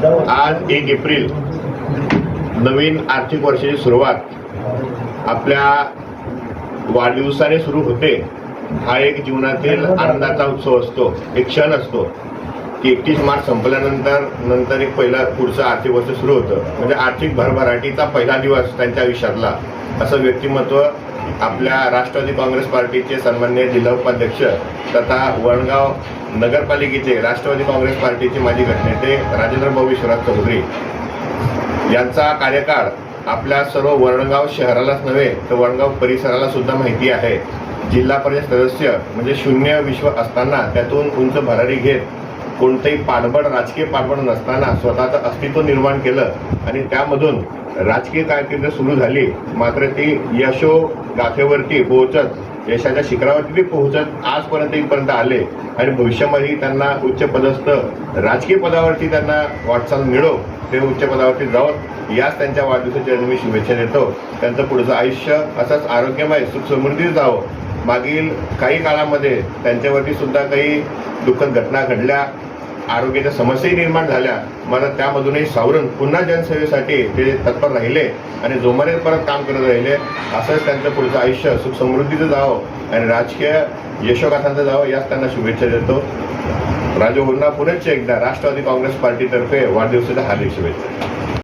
आज एक एप्रिल नवीन आर्थिक वर्षाची सुरुवात आपल्या वाढदिवसाने सुरू होते. हा एक जीवनातील आनंदाचा उत्सव असतो एक क्षण असतो की एकतीस मार्च संपल्यानंतर नंतर एक पहिला पुढचं आर्थिक वर्ष सुरू होतं. म्हणजे आर्थिक भरभराटीचा पहिला दिवस त्यांच्या आयुष्यातला असं व्यक्तिमत्व आपल्या राष्ट्रवादी काँग्रेस पार्टीचे सन्मान्य जिल्हा उपाध्यक्ष तथा वणगाव नगरपालिकेचे राष्ट्रवादी काँग्रेस पार्टीचे माजी गटनेते राजेंद्र भाऊ विश्वनाथ चौधरी यांचा कार्यकाळ आपल्या सर्व वरणगाव शहरालाच नव्हे तर वणगाव परिसराला सुद्धा माहिती आहे. जिल्हा परिषद सदस्य म्हणजे शून्य विश्व असताना त्यातून उंच भरारी घेत कोणतंही पाठबळ राजकीय पाठबळ नसताना स्वतःचं अस्तित्व निर्माण केलं आणि त्यामधून राजकीय कारकीर्द सुरू झाली. मात्र ती यशो गाथेवरती पोहोचत यशाच्या शिखरावरती ते पोहोचत आजपर्यंत इथपर्यंत आले. आणि भविष्यामध्ये त्यांना उच्च पदस्थ राजकीय पदावरती त्यांना वाटचाल मिळो ते उच्च पदावरती जाऊन याच त्यांच्या वाढदिवसाच्या मी शुभेच्छा देतो. त्यांचं पुढचं आयुष्य असंच आरोग्यमय सुखसमृद्धीत जावं. मागील काही काळामध्ये त्यांच्यावरती सुद्धा काही दुःखद घटना घडल्या. आरोग्याच्या समस्याही निर्माण झाल्या. मला त्यामधूनही सावरून पुन्हा जनसेवेसाठी ते तत्पर राहिले आणि जोमाने परत काम करत राहिले. असंच त्यांचं पुढचं आयुष्य सुख समृद्धीचं जावं आणि राजकीय यशोगाथांचं जावं याच त्यांना शुभेच्छा देतो. राजू हुन्ना पुनश्च एकदा. राष्ट्रवादी काँग्रेस पार्टीतर्फे वाढदिवसाच्या हार्दिक शुभेच्छा.